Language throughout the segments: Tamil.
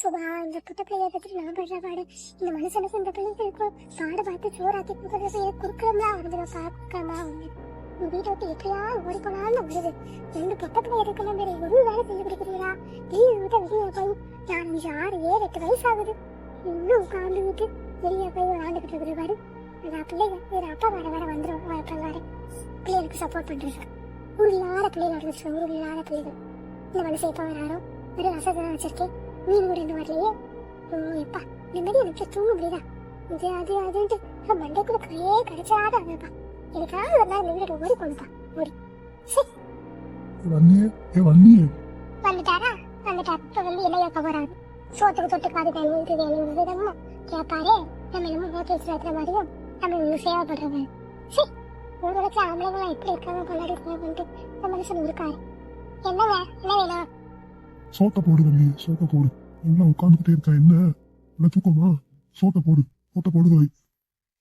சுபா இந்த புத்த பிள்ளைய பத்தி நான் படுற பாடு இந்த மனுஷனுக்கு இந்த பிள்ளைக்கு இருக்கும் பாட பார்த்து சோறாக்கி கொடுக்கறது குறுக்கிறதா வருது பார்க்கமா வந்து உங்க வீட்டை விட்டு எப்படியா ஓடி போனாலும் வருது ரெண்டு பொட்ட பிள்ளை இருக்கலாம் வேற ஒரு வேலை செய்ய கொடுக்குறீங்களா லீவு விட்டு வெளியே போய் நான் அஞ்சு ஆறு ஏழு எட்டு வயசு ஆகுது இன்னும் உட்காந்து விட்டு வெளியே போய் விளாண்டுக்கிட்டு இருக்கிற பாரு நான் பிள்ளைங்க வேற அப்பா வர வர வந்துடும் வாய்ப்பாரு பிள்ளைகளுக்கு சப்போர்ட் பண்றது ஒரு இல்லாத பிள்ளைகள் இருந்துச்சு ஒரு இல்லாத பிள்ளைகள் இந்த மனசு எப்போ வராரோ ஒரு வசதி தான் வச்சிருக்கேன் மீன் கூட இன்னும் வரலையே? ஓ எப்பா நிம்மதி எனக்கு தூங்க முடியுதா? இது அது அதுன்ட்டு மண்டைக்குள்ள கையே கிடைச்சாத அதுப்பா எனக்காக ஒரு நாள் நிமிடம் ஓடி போகணுப்பா ஓடி. சரி வன்னியே ஏ வன்னியே வந்துட்டாரா? வந்துட்டார்? இப்ப வந்து என்ன கேட்க போறாரு? சோத்துக்கு தொட்டு காது வேணும்னு வேணும் விதமா கேட்பாரு நம்ம என்னமோ ஹோட்டல் சேர்த்துற மாதிரியும் நம்ம இவங்க சேவைப்படுறவங்க. சரி ஒரு இடத்துல ஆம்பளைங்களாம் எப்படி இருக்காங்க கொண்டாடி இருக்காங்கன்ட்டு இந்த மனுஷன் இருக்காரு. என்னங்க என்ன வேணும்? சோட்டை போடு தம்பி சோட்டை போடு. நல்லா உட்காந்துக்கிட்டே இருக்கா என்ன? இல்லை தூக்கமா சோட்ட போடு. சோட்டை போடு போய்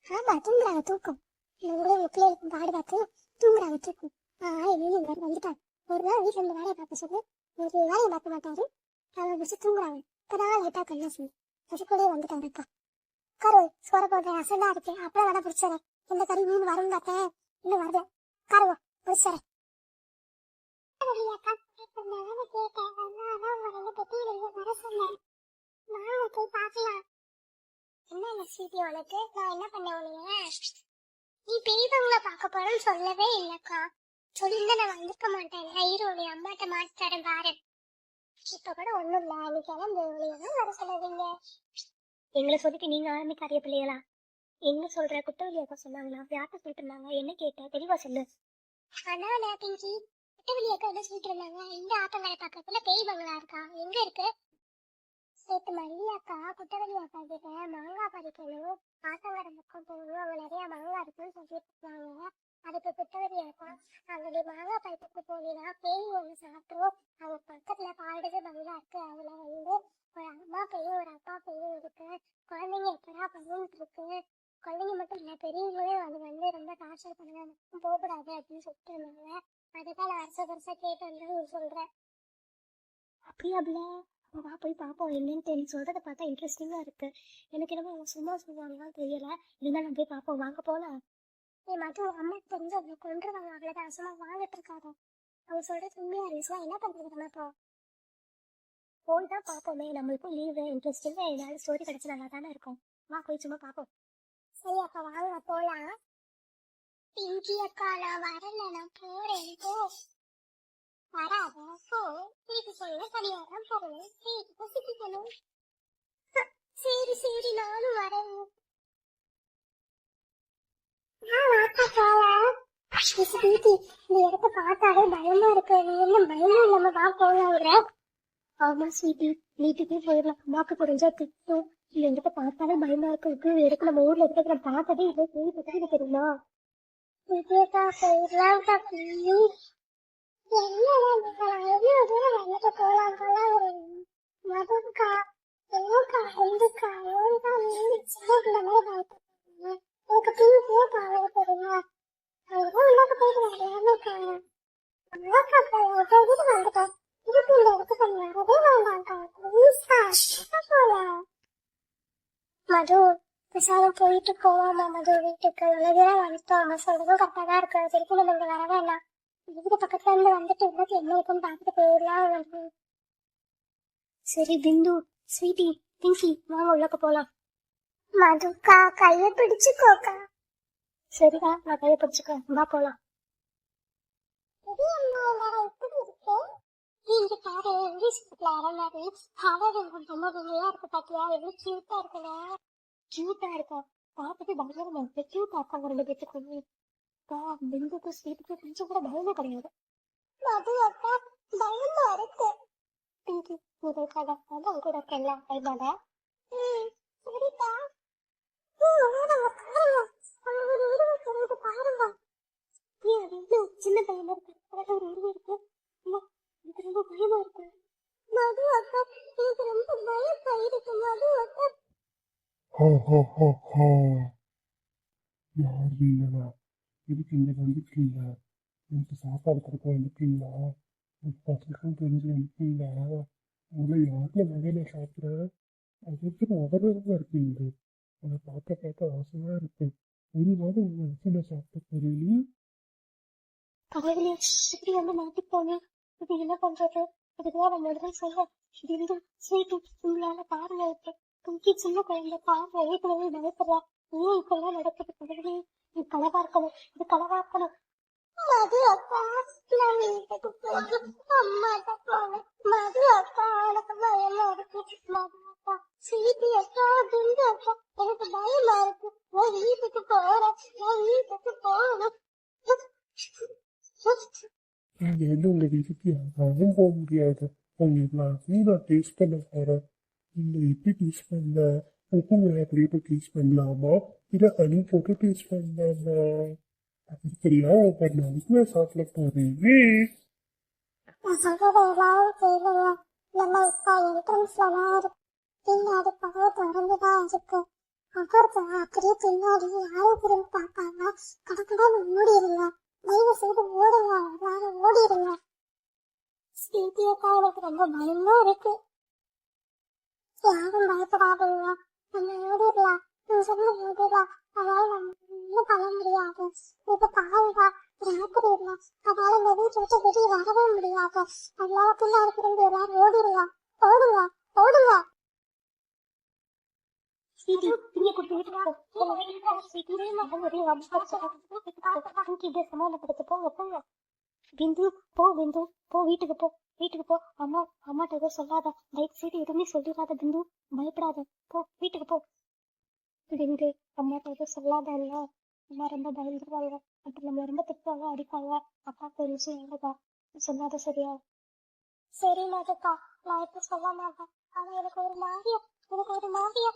ஆமா தூங்குறாங்க தூக்கம். நம்மளே ஊரே உங்க பிள்ளைகளுக்கு பாடு பார்த்து தூங்குறாங்க தூக்கம் ஆனா என்ன இங்க வந்துட்டாரு ஒரு நாள் வீட்டுல இருந்து வேலையை பார்க்க சொல்லி. ஒரு வேலையை பார்க்க மாட்டாரு. அவங்க பிடிச்சி தூங்குறாங்க இப்பதான் லேட்டா கண்ணா சொல்லி அதுக்குள்ளேயே வந்துட்டாருப்பா கரு சோற போடுற அசண்டா இருக்கு அப்புறம் வேணா பிடிச்சாரு இந்த கறி மீன் வரும் பார்த்தேன். இன்னும் வருது கருவா பிடிச்சாரு என்ன ஸ்வீட்டி உனக்கு நான் என்ன பண்ண நீ பார்க்க போறேன்னு சொல்லவே இல்லக்கா சொல்லியிருந்தா நான் வந்திருக்க மாட்டேன் ஈரோடு அம்மாட்ட மாட்டி தரேன் பாரு இப்ப கூட ஒண்ணும் இல்ல நீ கிளம்பு வெளியே வர சொல்லாதீங்க எங்களை சொல்லிட்டு நீங்க ஆரம்பிக்காரிய பிள்ளைகளா எங்க சொல்ற குட்டவெளியாக்கா சொன்னாங்களா யார்கிட்ட சொல்லிட்டு இருந்தாங்க என்ன கேட்ட தெளிவா சொல்லு. ஆனா நான் பிங்கி குட்டவெளியாக்கா என்ன சொல்லிட்டு இருந்தாங்க. இந்த ஆத்தங்கரை பக்கத்துல பேய் பங்களா இருக்கா? எங்க இருக்கு? நேத்து மல்லியாக்கா குட்டவெளி அக்கா கிட்ட மாங்காய் பறிக்கணும். ஆத்தங்கரை பக்கம் போகணும். அங்க நிறைய மாங்காய் இருக்குன்னு சொல்லிட்டு இருந்தாங்க. அதுக்கு குட்டவெளி அக்கா அங்கே மாங்காய் பறிப்புக்கு போனீங்கன்னா பேய் ஒன்று சாப்பிட்ரும் அவங்க பக்கத்துல பாடுது பங்களா இருக்கு. அதுல வந்து ஒரு அம்மா பேயும் ஒரு அப்பா பேயும் இருக்கு. குழந்தைங்க எப்படா பண்ணிட்டு இருக்கு குழந்தைங்க மட்டும் இல்லை பெரியவங்களும் அது வந்து ரொம்ப டார்ச்சர் பண்ணுவாங்க போகக்கூடாது அப்படின்னு சொல்லிட்டு இருந்தாங்க. அதுக்காக நான் வருஷம் வருஷம் கேட்டு வந்து சொல்கிறேன் அப்படியா அப்படியா வா போய் பார்ப்போம் என்னன்னு தெரியும் சொல்கிறத பார்த்தா இன்ட்ரெஸ்டிங்காக இருக்கு. எனக்கு என்னமோ அவங்க சும்மா சொல்லுவாங்களா தெரியல. இருந்தால் நம்ம போய் பார்ப்போம் வாங்க போகலாம் ஏ மட்டும் அம்மா தெரிஞ்சு அவங்க கொண்டுருவாங்க அவ்வளோதான் சும்மா வாங்கிட்டு இருக்காத. அவங்க சொல்கிறது உண்மையாக இருந்துச்சுன்னா என்ன பண்ணுறது நம்ம இப்போ? போய் தான் பார்ப்போமே நம்மளுக்கும் லீவு இன்ட்ரெஸ்டிங்காக ஏதாவது ஸ்டோரி கிடச்சி நல்லா தானே இருக்கும். வா போய் சும்மா பார்ப்போம் சரி அப்ப வாங்க போலாம் பிங்கி அக்கா நான் வரல நான் போறேன் போ வராத போ வீட்டு சொல்ல கடிகாரம் போறேன் வீட்டு பசிக்கணும் சரி சரி நானும் வரேன் இந்த இடத்த பார்த்தாலே பயமா இருக்கு நீ என்ன பயமா இல்லாம வா போலாங்கிற ஆமா ஸ்வீட்டி வீட்டுக்கே போயிடலாம் அம்மாக்கு புரிஞ்சா திட்டும் என்கிட்ட பார்த்தாலே பயமா இருக்கு. இப்படி நம்ம ஊர்ல இருக்கிறத? நான் பார்த்ததே இல்லை கேள்விப்பட்டது தெரியுமா? விஜயக்கா போயிடலாம்க்கா ப்ளீஸ் என்னடா நீங்க எவ்வளவு தூரம் வந்துட்டு போலாம் ஒரு மதுக்கா என்னக்கா சின்ன மாதிரி வாழ்க்கை எனக்கு தெரியுமா அங்கே உள்ளாக்க போயிட்டு வரலாமேக்கா அம்மாக்கா போயிட்டு வந்துட்டேன். திருப்பி இந்த இடத்துக்கு வரவே வேண்டாம்க்கா. ப்ளீஸ்க்கா மது பிரசாதம் போயிட்டு போவாமா மது வீட்டுக்கு இவ்வளவு வந்துட்டோம். அவன் சொல்றதும் கரெக்டா தான் இருக்கு. திருப்பி நம்ம இங்க வர வேண்டாம் வீட்டு பக்கத்துல இருந்து வந்துட்டு இருந்தது என்ன இருக்குன்னு பார்த்துட்டு போயிடலாம். சரி பிந்து ஸ்வீட்டி பிங்கி வாங்க உள்ளக்க போலாம். மதுக்கா கைய பிடிச்சுக்கோக்கா. சரிடா நான் கைய பிடிச்சுக்கோ. வா போலாம். இங்க பாரு இங்கிலீஷ் புக்ல வர மாதிரி ஹாலர் ரொம்ப வெள்ளையா இருக்கு பாத்தியா? எவ்வளவு கியூட்டா இருக்குல்ல? கியூட்டா இருக்கா? பார்த்துட்டு பயங்கரமா இருக்கு? கியூட்டா இருக்காங்க ரெண்டு பேத்துக்கு அப்பா பிந்துக்கு ஸ்வீட்டுக்கு கொஞ்சம் கூட பயமே கிடையாது. அது அப்பா பயமா இருக்கு. பிங்கி உங்களுக்காக உங்க கூட இருக்கேன்ல கைபாட சரிப்பா பாருங்க. சின்ன பையன் இருக்கு. ஒரு உருவம் இருக்கு அம்மா, எனக்கு ரொம்ப பயமா இருக்கு மது அக்கா எனக்கு ரொம்ப பயமாயிருக்கு மது அக்கா ஹோ ஹோ ஹோ ஹோ யார் நீங்களா எதுக்கு இங்கே வந்துருக்கீங்க எனக்கு சாப்பாடு கொடுக்க வந்துருக்கீங்களா எனக்கு பசங்களுக்கும் தெரிஞ்சு வந்துருக்கீங்களா உங்களை யாருல மகனை சாப்பிட்றேன் அதுக்கு அவரமாக இருக்கீங்க அதை பார்க்க பார்க்க ஆசையா இருக்கு ஒரு மாதம் உங்க ஹஸ்பண்டை சாப்பிட்ட பொருள் கடவுளே இப்படி வந்து மாட்டிப்போனே இது என்ன பண்றது இதுதான் நம்ம முதல்ல சொல்ல பிந்து ஸ்வீட்டு உங்களால பாருங்க இப்ப சின்ன குழந்தை பாருங்க ஏற்கனவே பயப்படுறா ஏன் இப்பெல்லாம் நடக்குது குழந்தை? இது கலவா இருக்கணும் இது கலவா இருக்கணும். மது அக்கா நான் வீட்டுக்கு போகணும் அம்மாட்ட போகணும் மது அக்கா எனக்கு பயமா இருக்கு. மது அக்கா சீட்டி அக்கா பிந்து அக்கா எனக்கு பயமா இருக்கு. நான் வீட்டுக்கு போறேன் நான் வீட்டுக்கு போகணும். நீங்க வந்து உங்க வீட்டுக்கு யாரும் போக முடியாது. உங்களுக்கு நான் நான் டேஸ்ட் பண்ண போறேன். நீங்க எப்படி டேஸ்ட் பண்ண உப்பு மிளகாய் போட்டு டேஸ்ட் பண்ணலாமா? இல்ல அணி போட்டு டேஸ்ட் பண்ணலாமா? அப்படி சரியா ஒவ்வொரு நாளைக்கு நான் சாப்பிட போறேன். நான் சொல்றதை எல்லாரும் கேளுங்க. நம்ம என்ட்ரன்ஸ்ல தான் இருக்கு. பின்னாடி கதவு திறந்துதான் இருக்கு. அப்புறத்தை அப்படியே பின்னாடி யாரும் திரும்பி பார்க்காம கடக்கடன் மூடிடுங்க. தயவு செய்து ஓடுங்க. எல்லாரும் ஓடிடுங்க. எனக்கு ரொம்ப பயமா இருக்கு. யாரும் பயப்படாதீங்க. நம்ம ஓடிடலாம் நீ சொன்ன ஓடிடலாம் அதனால நம்ம ஒன்றும் பண்ண முடியாது. இப்ப பாருங்க ராத்திரி இல்லை. அதனால இந்த வீட்டை விட்டு வெளியே வரவே முடியாது. அதனால பின்னாடி திரும்பி எல்லாரும் ஓடிடலாம் ஓடுங்க. ஓடுங்க. போங்க போங்க. பிந்து போ பிந்து போ வீட்டுக்கு போ வீட்டுக்கு போ. அம்மா அம்மாட்ட எதுவும் சொல்லாத. தயவு செய்து எதுவுமே சொல்லிடாத பிந்து பயப்படாத. போ வீட்டுக்கு போ. பிந்து அம்மாட்ட எதுவும் சொல்லாத இல்ல. அம்மா ரொம்ப பயந்துருவாங்க அப்படி நம்ம ரொம்ப திட்டுவாங்க அடிப்பாங்க அப்பாவுக்கு ஒரு விஷயம் இல்லைக்கா. சொல்லாத சரியா? சரி மதுக்கா நான் இப்ப சொல்ல மாட்டேன். ஆனா எனக்கு ஒரு மாதிரியா எனக்கு ஒரு மாதிரியா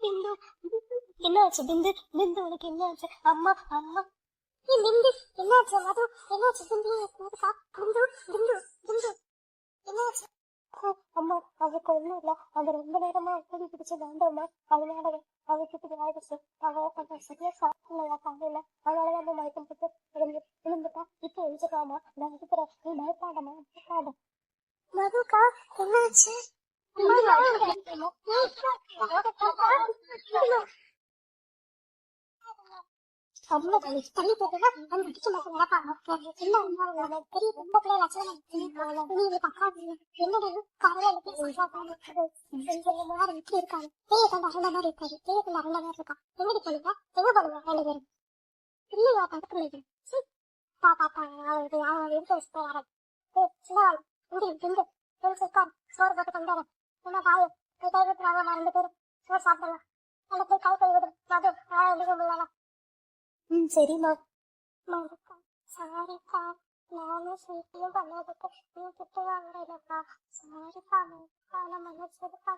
பிந்து என்ன ஆச்சு? பிந்து பிந்து உனக்கு என்ன ஆச்சு? அம்மா அம்மா. பிந்து என்னாச்சு? மது என்னாச்சு? பிந்து மதுக்கா? பிந்து பிந்து பிந்து என்னாச்சு? அம்மா அவளுக்கு ஒண்ணும் இல்ல. அவ ரொம்ப நேரமா கூடி பிடிச்சு வேண்டாமா அதனால அவளுக்கு இப்படி ஆயிடுச்சு. அவ கொஞ்சம் சரியா சாப்பிடலையா காலையில அதனாலதான் அம்மா மயக்கம் போட்டு விழுந்து விழுந்துட்டா இப்போ எழுந்துக்காமா நான் இருக்கிறேன் நீ பயப்படாதம்மா பயப்படாத. மதுக்கா என்னாச்சு? அம்மா தள்ளி தள்ளி அந்த நடப்பாங்க என்ன அம்மா பெரிய ரொம்ப பிள்ளை லட்சணம் பக்கா என்னடா காலையில எழுப்பி மாதிரி இப்படி இருக்காங்க பேய கண்ட அரண்ட மாதிரி இருக்காரு பேய மாதிரி இருக்கா எங்கடி போலுங்க எங்க போலுங்க ரெண்டு பேரும் இல்லையா பா பாப்பா அவருக்கு அவன் எடுத்து வச்சுட்டு வரேன் ஏ சின்ன இங்க இங்க எழுந்து உட்கார் சோறு போட்டு என்ன காய கை ரெண்டு பேரும் சோறு சாப்பிடலாம் அந்த போய் கை கை மது நான் எழுத முடியல ம் சரிம்மா மதுக்கா சாரிக்கா. நானும் சீட்டியும் பண்ணதுக்கு நீ திட்டு வாங்குறேன்ப்பா சாரிக்கா மதுக்கா நான் மன்னிச்சிருக்கா.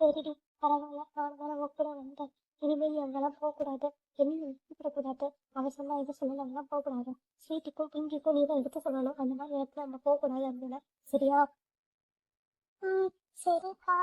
சரிடி பரவாயில்ல நான் தானே ஒப்பிட வந்தேன். இனிமேல் எங்கெல்லாம் போகக்கூடாது. என்ன கூடாது அவ சொன்னா இது சொல்லலாம் போகக்கூடாது. ஸ்வீட்டுக்கும் பிங்கிக்கும் நீ தான் எடுத்து சொல்லணும். அந்த மாதிரி இடத்துல நம்ம போகக்கூடாது அப்படின்னா. சரியா? ம் சரிக்கா.